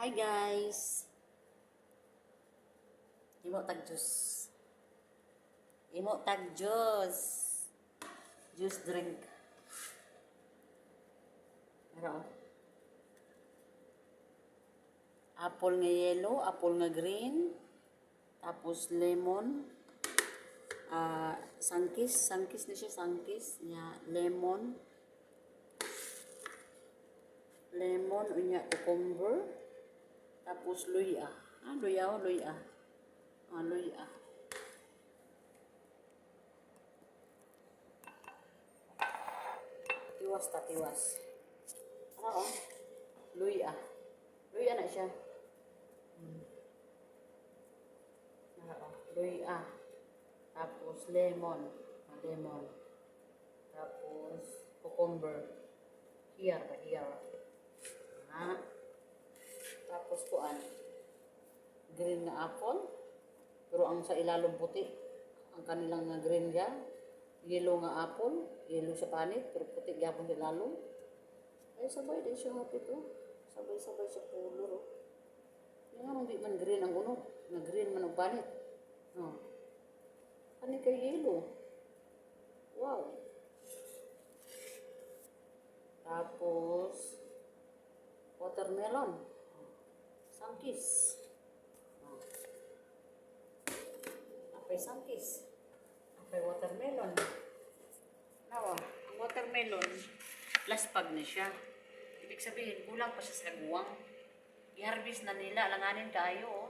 Hi guys. Imo tag juice. Imo tag juice. Juice drink. Ano? Apple nga yellow, apple nga green, tapos lemon, ah sangkis, sangkis na siya, sangkis, niya, lemon, lemon, unya, cucumber, tapos luya. Ah, luya o luya. Ah, luya. Tiwas ta, tiwas. Oh? Luya. Luya na siya. Hmm. Luya. Tapos lemon. Ah, lemon. Tapos cucumber. Hiyar ba? Hiyar. Ah. Tapos kuan. Green na apple. Pero ang sa ilalong puti. Ang kanilang nga green ga. Yellow nga apple. Yellow sa panit. Pero puti gapon sa ilalong. Ay sabay din siya hapit oh. Sabay-sabay sa color oh. Yung nga man green ang uno. Na green man ang panit. Oh. Ano kay yellow? Wow. Tapos, watermelon. Sangkis. Oh. Apay sangkis. Apay watermelon. Nawa, ang watermelon, laspag na siya. Ibig sabihin, kulang pa siya sa guwang. I-harvest na nila, alanganin tayo. Oh.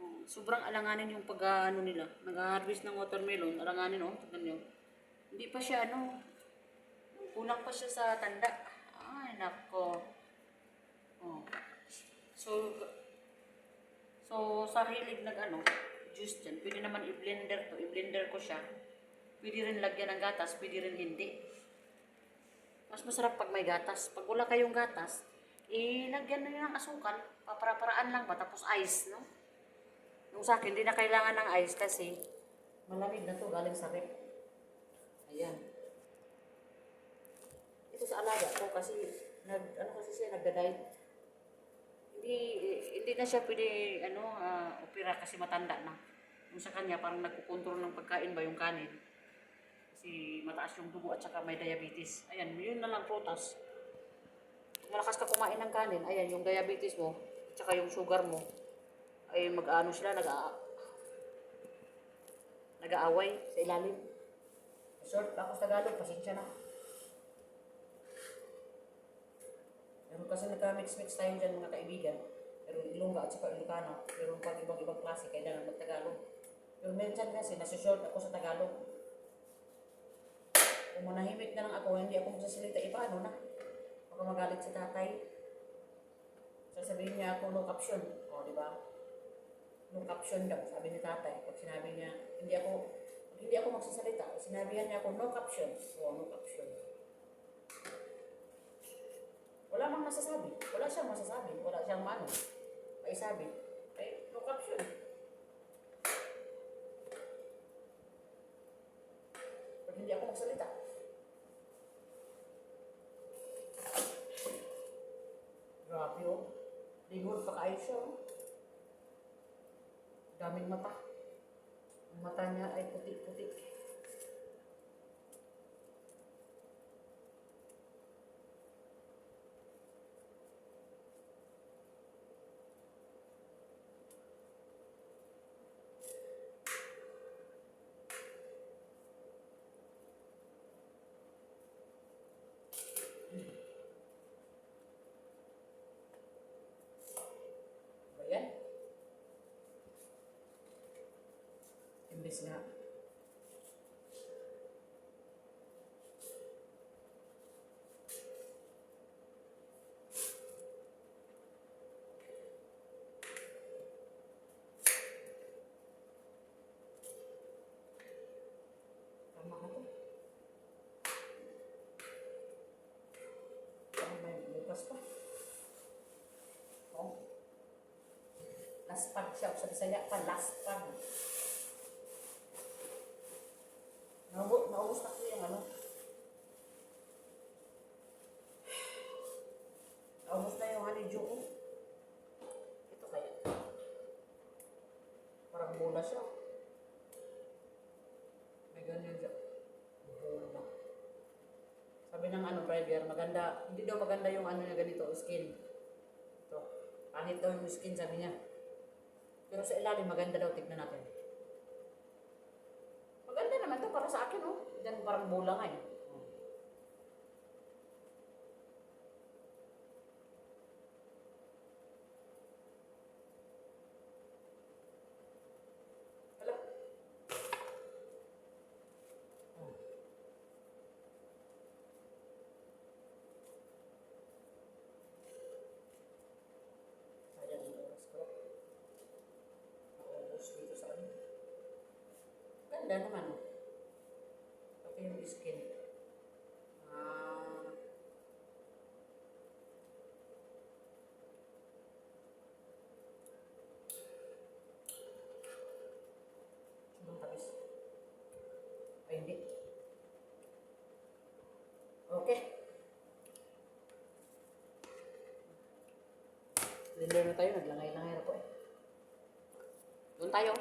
Oh, sobrang alanganin yung pag ano nila. Nag-harvest ng watermelon, alanganin oh, tignan nyo. Hindi pa siya ano, kulang pa siya sa tanda. Ay, nako. Oh. So, so sa hilig nag ano, juice dyan, pwede naman i-blender to. I-blender ko siya. Pwede rin lagyan ng gatas, pwede rin hindi. Mas masarap pag may gatas. Pag wala kayong gatas, ilagyan na ng asukal. Papara-paraan lang ba? Tapos ice, no? Yung sa akin, hindi na kailangan ng ice kasi malamig na to galing sa rep. Ayan. Ito sa alaga ko kasi nag ano kasi siya nagda-diet. Hindi hindi na siya pwede ano ah, opera kasi matanda na. Yung sa kanya parang nagkukontrol ng pagkain ba yung kanin. Kasi mataas yung dugo at saka may diabetes. Ayan, yun na lang prutas. Kung malakas ka kumain ng kanin, ayan yung diabetes mo at saka yung sugar mo ay mag-ano sila, nag nag-aaway sa ilalim. Short sa Tagalog, pasensya na. Meron kasi nagka-mix-mix tayo dyan mga kaibigan. Pero Ilongga at saka Ilocano. Pero pag ibang-ibang klase, kailangan mag-Tagalog. Pero minsan kasi, nasa-short ako sa Tagalog. Kung manahimik na lang ako, hindi ako magsasalita, iba ano na. Baka magalit si tatay. Sasabihin niya ako, no caption. O, di ba? No caption daw, sabi ni tatay. Pag sinabi niya, hindi ako, hindi ako magsasalita, sinabihan niya ako, no caption. O, no caption. Wala mang masasabi. Wala siyang masasabi. Wala siyang mano. Ay sabi. Ay, no caption. Pag hindi ako magsalita. Grabe oh. Ligod pa kayo siya oh. Daming mata. Ang mata niya ay puti-puti. Ba yan? Imbes nga. Tama ka to. Parang may bukas pa. Oh. Laspag siya. Sa Bisaya pa, laspag. Naubos, naubos na ko yung ano. Naubos na yung honeydew ko. bola siya. May ganyan siya. Bola. Sabi ng ano, driver, maganda, hindi daw maganda yung ano niya ganito, skin. Ito. Pangit daw yung skin, sabi niya. Pero sa ilalim, maganda daw, tignan natin. Maganda naman to para sa akin, oh. Diyan parang bola eh. Hala. Oh. Ayan ang oras ko. Naubos dito sa ano. Ganda naman. oh. Pati yung skin. Ah. Sobrang tamis. Ay, hindi. Okay. Blender na tayo, naglangay-langay na po eh. Doon tayo.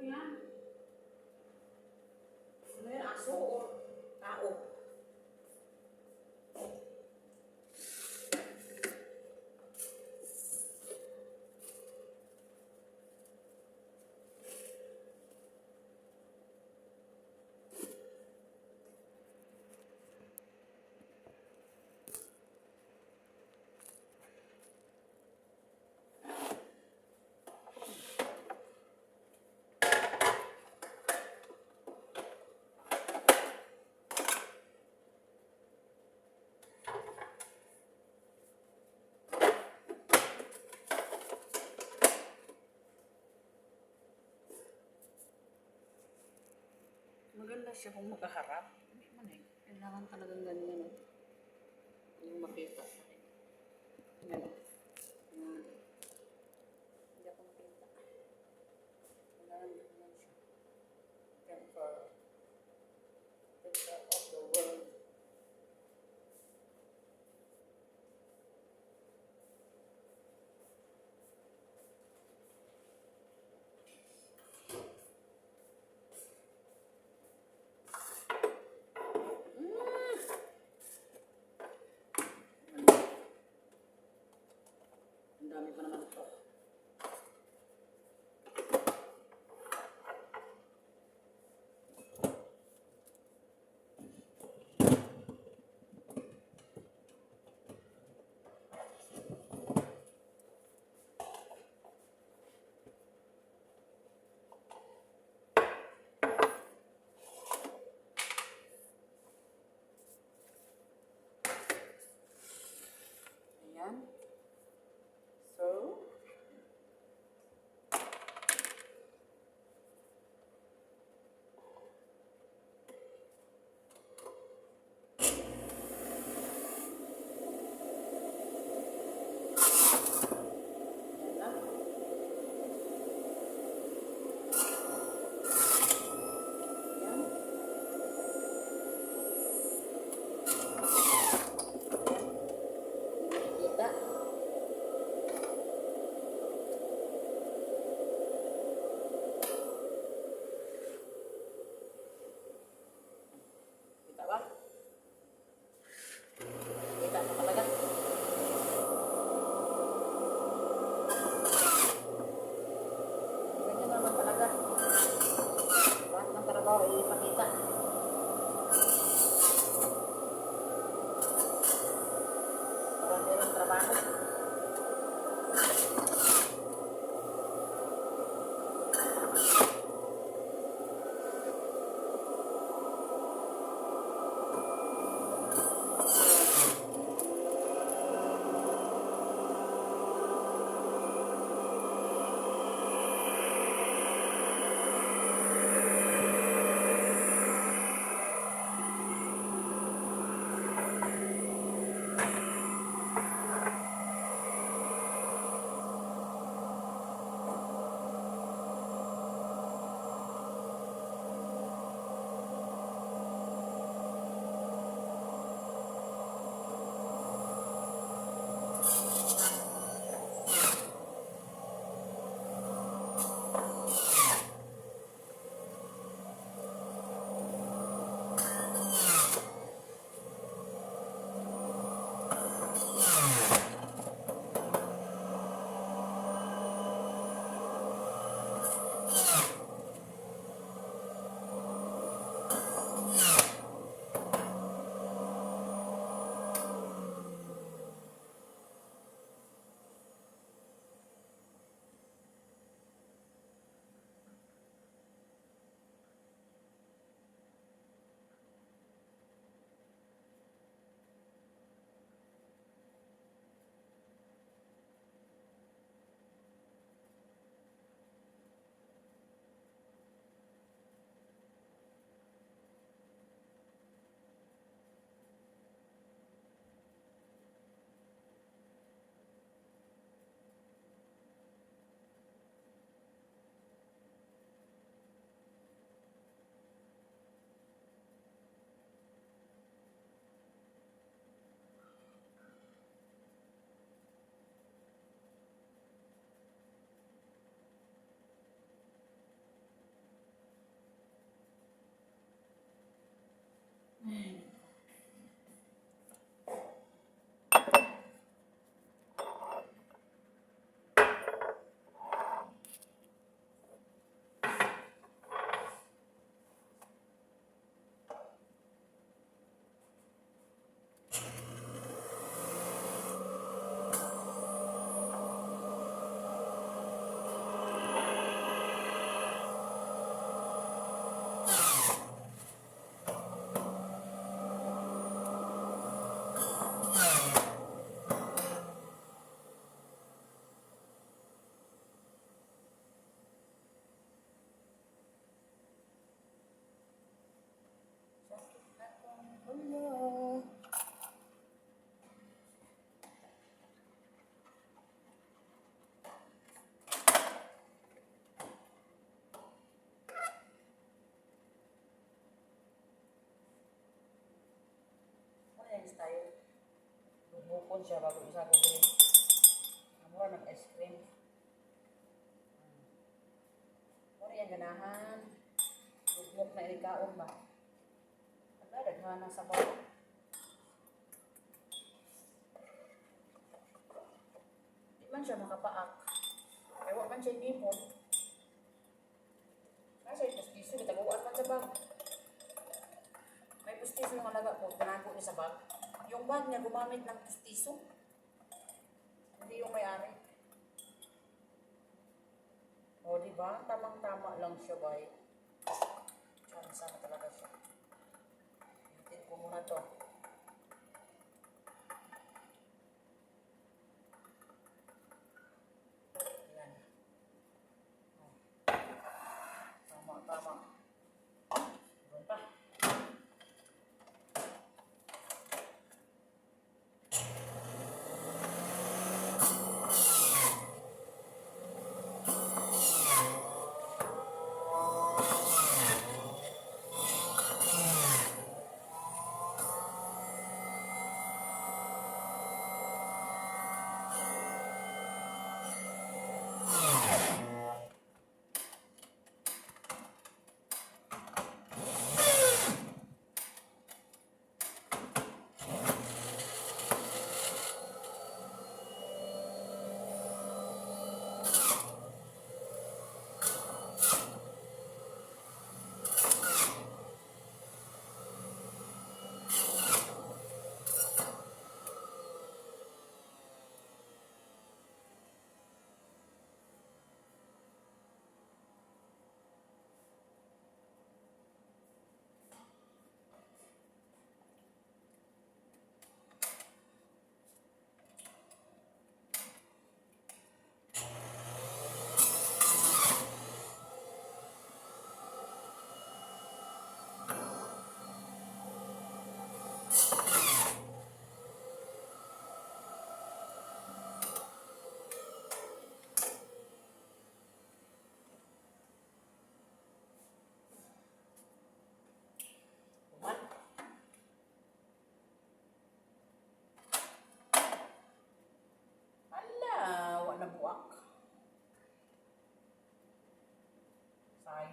Ano yan? Ano yan? Aso o tao? Maganda siya kung makaharap. Hindi man eh. Kailangan talagang ganyan eh. Yung makita. Yan. Yan. Hindi ako makita. Kailangan ganyan siya. Temper. Temper of the world. Ang dami pa naman ito. Chinese tayo. Bubukon siya bago isa din. Amura ng ice cream. Hmm. Mura yung ganahan. Bubuk na ilikaon ba? Ano, daghana sa bawah. Di man siya makapaak. Kaya wa man siya nipon. Kasi pustiso, gitaguan man sa bag. May pustiso yung alaga ko, tinago niya sa bag. Yung bag niya gumamit ng pustiso. Hindi yung may-ari. O, di ba? Tamang-tama lang siya, bay. Na talaga siya. Hitin ko muna to.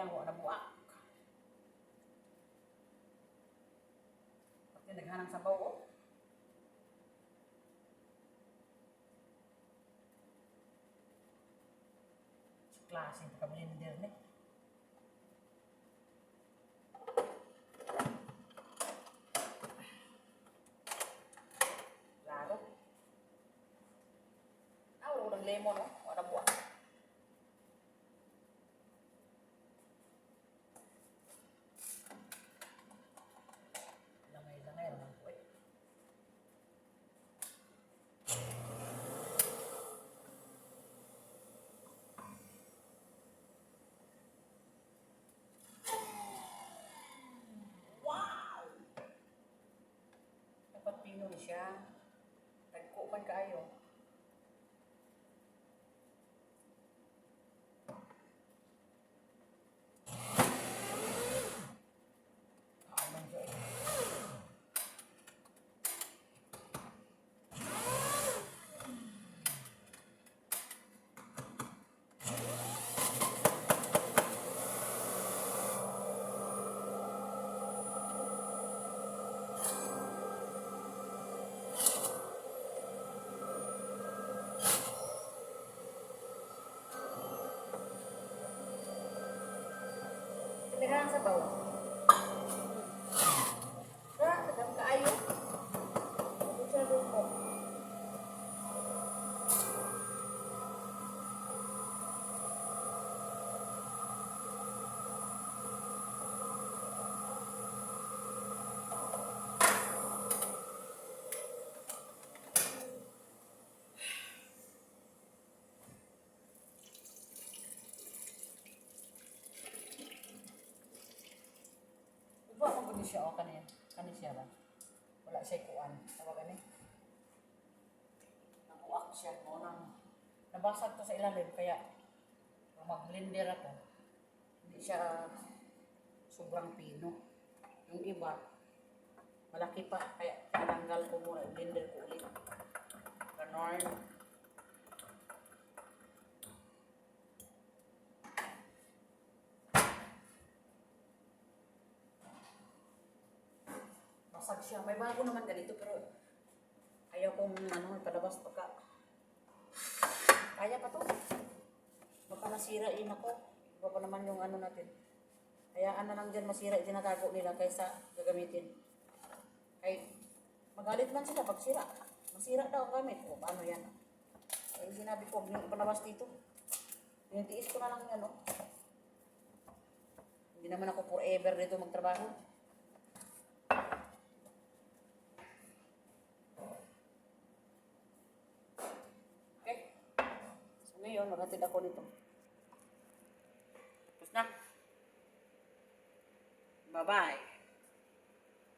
Sayang, wala buak. Pati naghanang sabaw, oh. Sa klase, pagkablinder ni. Klaro. Ah, wala ko ng lemon, oh. Wala buak. Dapat pinon siya. Tagko man kaayo. Pinagahan sa bawah. Ra, tagang kaayo. Ano siya lupo? Guni siya o kani kani siya ba? Wala siya kuan. Tawag gani. Nakuak siya mo nang nabasag to sa ilalim kaya kung mag-blender ako hindi siya sobrang pino. Yung iba Malaki pa, kaya tinanggal ko muna, blender ko ulit. Ganon. Siya. May bago naman ganito pero ayaw kong ano, ipadabas pagka kaya pa to. Baka masirain ako. Iba pa naman yung ano natin. Hayaan na lang dyan masira, tinatago nila kaysa gagamitin. Ay, magalit man sila pag sira. Masira daw ang gamit. O, paano yan? Ay, sinabi ko, huwag niyo ipalabas dito. Yung tiis ko na lang yan, oh. Hindi naman ako forever dito magtrabaho. Okay. So, maghatid ako nito. Tapos na. Bye-bye.